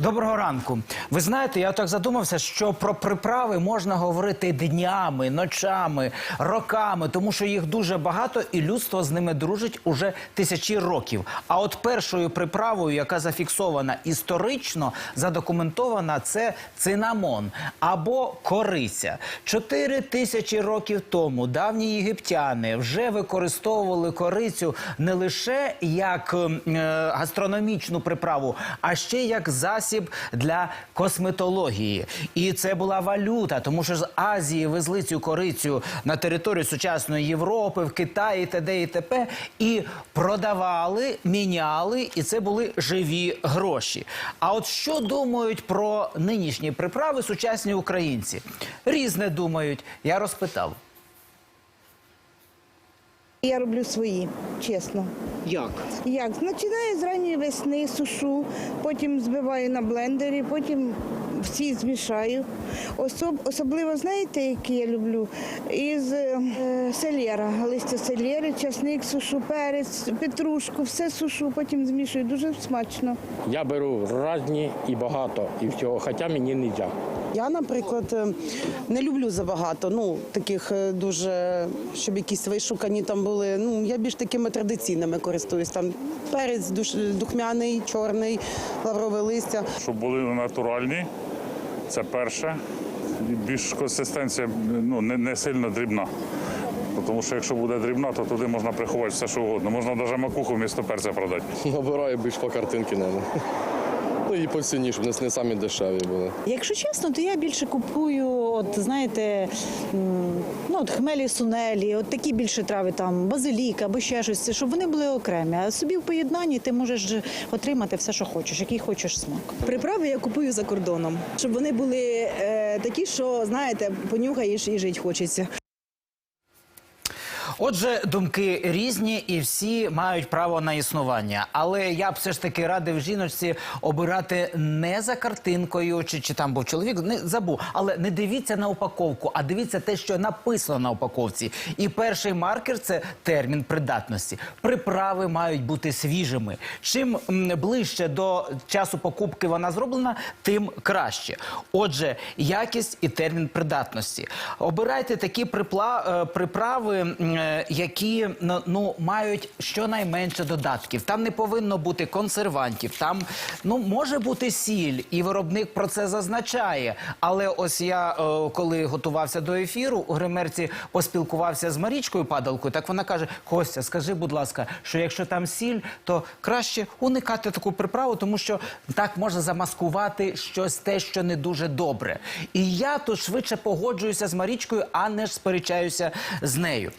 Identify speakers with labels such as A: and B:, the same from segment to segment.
A: Доброго ранку. Ви знаєте, я так задумався, що про приправи можна говорити днями, ночами, роками, тому що їх дуже багато, і людство з ними дружить уже тисячі років. А от першою приправою, яка зафіксована історично, задокументована, це цинамон або кориця. Чотири тисячі років тому давні єгиптяни вже використовували корицю не лише як ем, е, гастрономічну приправу, а ще як засіб для косметології. І це була валюта, тому що з Азії везли цю корицю на територію сучасної Європи, в Китаї, т.д. і т.п. і продавали, міняли, і це були живі гроші. А от що думають про нинішні приправи сучасні українці? Різне думають. Я розпитав.
B: Я роблю свої, чесно.
A: Як?
B: Як? Починаю з ранньої весни, сушу, потім збиваю на блендері, потім всі змішаю. Особ, особливо, знаєте, які я люблю? Із е, сельєра, листя сельєри, часник сушу, перець, петрушку, все сушу, потім змішую. Дуже смачно.
C: Я беру разні і багато, і всього, хоча мені не можна.
D: Я, наприклад, е, не люблю забагато. Ну таких е, дуже, щоб якісь вишукані там були. Ну я більш такими традиційними користуюсь. Там перець душ- духмяний, чорний, лаврове листя.
E: щоб були натуральні. Це перше. Більш консистенція ну, не, не сильно дрібна. Тому що якщо буде дрібна, то туди можна приховати все, що угодно. Можна навіть макуху вмісто перця продати.
F: Набираю більш по картинки, навіть. Ну і по ціні, щоб не- не самі дешеві були.
G: Якщо чесно, то я більше купую, от знаєте, ну от хмелі сунелі, от такі більше трави, там базилік або ще щось, щоб вони були окремі. А собі в поєднанні ти можеш отримати все, що хочеш, який хочеш смак.
H: Приправи я купую за кордоном, щоб вони були е, такі, що знаєте, понюхаєш і жити хочеться.
A: Отже, думки різні і всі мають право на існування. Але я б все ж таки радив жіночці обирати не за картинкою, чи, чи там був чоловік, не забув. Але не дивіться на упаковку, а дивіться те, що написано на упаковці. І перший маркер це термін придатності. Приправи мають бути свіжими. Чим ближче до часу покупки вона зроблена, тим краще. Отже, якість і термін придатності. Обирайте такі припла- е, приправи, е, які ну, ну, мають щонайменше додатків. Там не повинно бути консервантів. Там ну може бути сіль, і виробник про це зазначає. Але ось я, е, коли готувався до ефіру, у гримерці поспілкувався з Марічкою Падалкою. Так вона каже: Костя, скажи, будь ласка, що якщо там сіль, то краще уникати таку приправу, тому що так можна замаскувати щось те, що не дуже добре. І я тут швидше погоджуюся з Марічкою, а не ж сперечаюся з нею.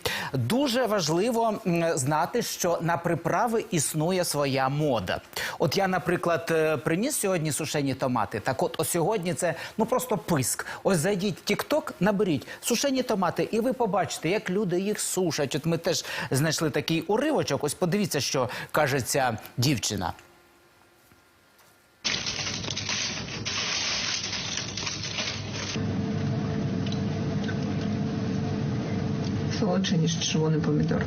A: Дуже важливо знати, що на приправи існує своя мода. От я, наприклад, е, приніс сьогодні сушені томати. Так, от, от сьогодні це ну просто писк. Ось зайдіть TikTok, наберіть сушені томати, і ви побачите, як люди їх сушать. От ми теж знайшли такий уривочок. Ось подивіться, що каже ця дівчина.
I: Солодше, ніж червоний помідор.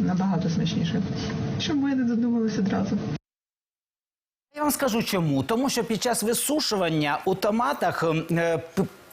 I: Набагато смачніше. Щоб я не додумались одразу.
A: Я вам скажу чому. Тому що під час висушування у томатах ем, е,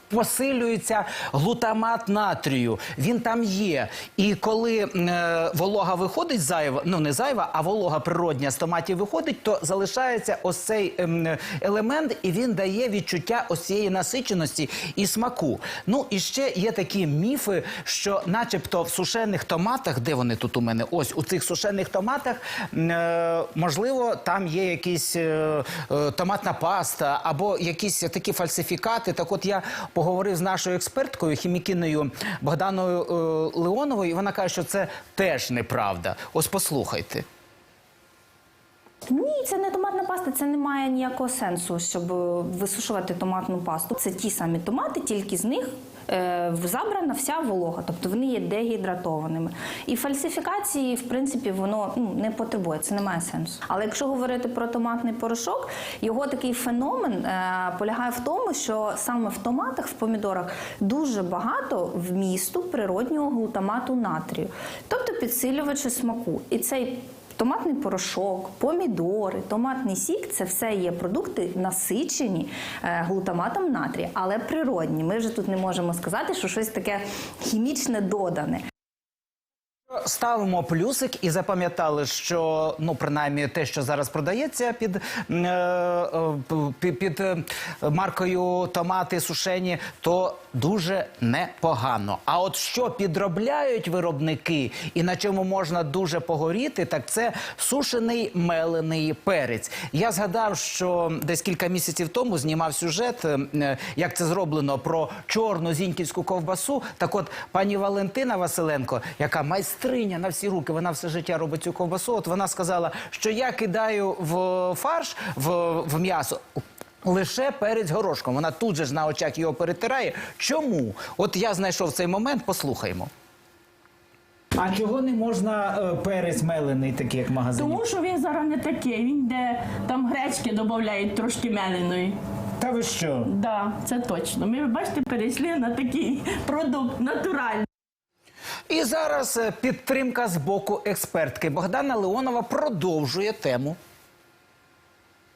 A: Посилюється глутамат натрію, він там є. І коли е, волога виходить зайва, ну не зайва, а волога природня з томатів виходить, то залишається ось цей ем, елемент, і він дає відчуття ось цієї насиченості і смаку. Ну і ще є такі міфи, що, начебто, в сушених томатах, де вони тут у мене? Ось у цих сушених томатах, е, можливо, там є якісь е, е, томатна паста або якісь такі фальсифікати. Так, от я поговорив з нашою експерткою, хімікиною Богданою е, Леоновою, і вона каже, що це теж неправда. Ось послухайте.
J: Ні, це не томатна паста, це не має ніякого сенсу, щоб е, висушувати томатну пасту. Це ті самі томати, тільки з них забрана вся волога, тобто вони є дегідратованими. І фальсифікації, в принципі, воно ну, не потребує, це не має сенсу. Але якщо говорити про томатний порошок, його такий феномен е, полягає в тому, що саме в томатах, в помідорах дуже багато вмісту природнього глутамату натрію, тобто підсилювачі смаку. І цей Томатний порошок, помідори, томатний сік це все є продукти насичені е, глутаматом натрія, але природні. Ми вже тут не можемо сказати, що щось таке хімічне додане.
A: Ставимо плюсик і запам'ятали, що ну принаймні те, що зараз продається під, е, е, під, е, маркою томати сушені, то дуже непогано. А от що підробляють виробники і на чому можна дуже погоріти, так це сушений мелений перець. Я згадав, що десь кілька місяців тому знімав сюжет, як це зроблено про чорну зіньківську ковбасу. Так от пані Валентина Василенко, яка майстриня на всі руки, вона все життя робить цю ковбасу. От вона сказала, що я кидаю в фарш в, в м'ясо. Лише перець горошком. Вона тут же ж на очах його перетирає. Чому? От я знайшов цей момент, послухаймо. А чого не можна е, перець мелений, такий як в магазині?
K: Тому що він зараз не такий, він де там гречки додають трошки меленої.
A: Та ви що?
K: Да, це точно. Ми бачите, перейшли на такий продукт натуральний.
A: І зараз е, підтримка з боку експертки. Богдана Леонова продовжує тему.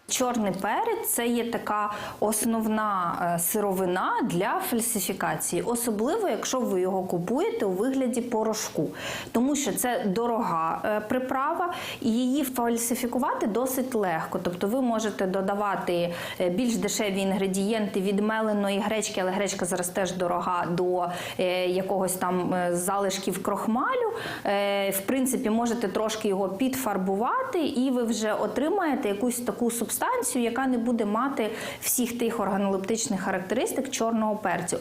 J: Чорний перець це є така основна е, сировина для фальсифікації, особливо якщо ви його купуєте у вигляді порошку, тому що це дорога е, приправа, і її фальсифікувати досить легко. Тобто ви можете додавати е, більш дешеві інгредієнти від меленої гречки, але гречка зараз теж дорога до якогось там залишків крохмалю. В принципі, можете трошки його підфарбувати, і ви вже отримаєте якусь таку субстанцію, яка не буде мати всіх тих органолептичних характеристик чорного перцю.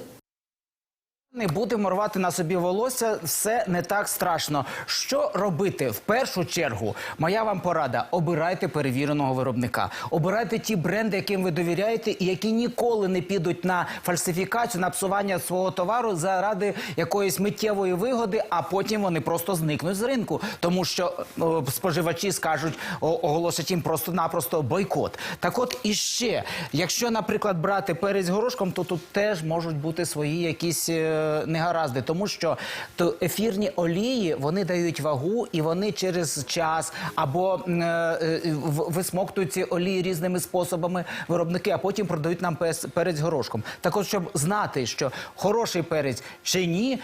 A: Не будемо рвати на собі волосся, все не так страшно. Що робити? В першу чергу, моя вам порада: обирайте перевіреного виробника, обирайте ті бренди, яким ви довіряєте, і які ніколи не підуть на фальсифікацію, на псування свого товару заради якоїсь миттєвої вигоди, а потім вони просто зникнуть з ринку, тому що о, споживачі скажуть, о, оголосять їм просто-напросто бойкот. Так, от іще, якщо, наприклад, брати перець горошком, то тут теж можуть бути свої якісь. Е, негаразди, тому що ефірні олії вони дають вагу і вони через час або е, е, висмоктують ці олії різними способами виробники, а потім продають нам перець горошком. Так от, щоб знати, що хороший перець чи ні,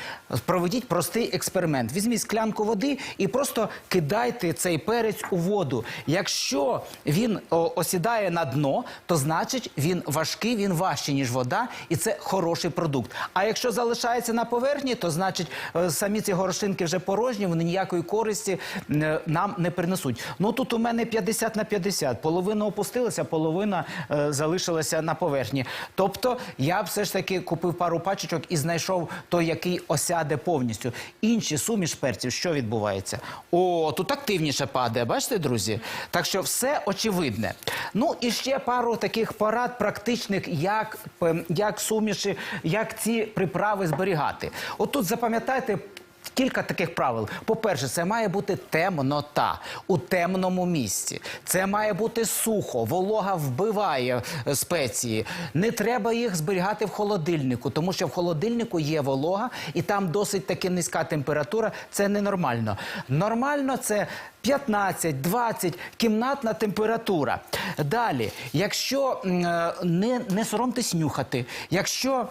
A: проведіть простий експеримент. Візьміть склянку води і просто кидайте цей перець у воду. Якщо він осідає на дно, то значить він важкий, він важчий, ніж вода, і це хороший продукт. А якщо залишається на поверхні, то значить е, самі ці горошинки вже порожні, вони ніякої користі е, нам не принесуть. Ну тут у мене 50 на 50. Половина опустилася, половина е, залишилася на поверхні. Тобто я все ж таки купив пару пачечок і знайшов той, який осяде повністю. Інші суміш перців, що відбувається? О, тут активніше падає, бачите, друзі? Так що все очевидне. Ну і ще пару таких порад практичних, як, суміші, як ці приправи зберігати. От тут запам'ятайте. Кілька таких правил. По-перше, це має бути темнота у темному місці. Це має бути сухо, волога вбиває е, спеції. Не треба їх зберігати в холодильнику, тому що в холодильнику є волога, і там досить таки низька температура. Це ненормально. Нормально це 15-20 кімнатна температура. Далі, якщо е, не, не соромтесь нюхати, якщо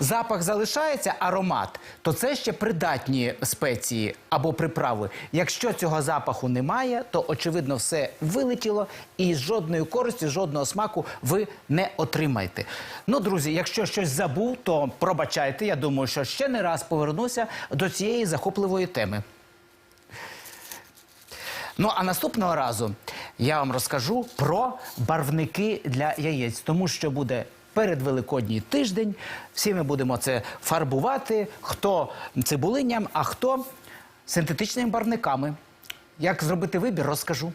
A: запах залишається, аромат, то це ще придатні спеції або приправи. Якщо цього запаху немає, то очевидно все вилетіло і жодної користі, жодного смаку ви не отримаєте. Ну, друзі, якщо щось забув, то пробачайте. Я думаю, що ще не раз повернуся до цієї захопливої теми. Ну а наступного разу я вам розкажу про барвники для яєць, тому що буде передвеликодній тиждень. Всі ми будемо це фарбувати. Хто цибулинням, а хто синтетичними барвниками. Як зробити вибір, розкажу.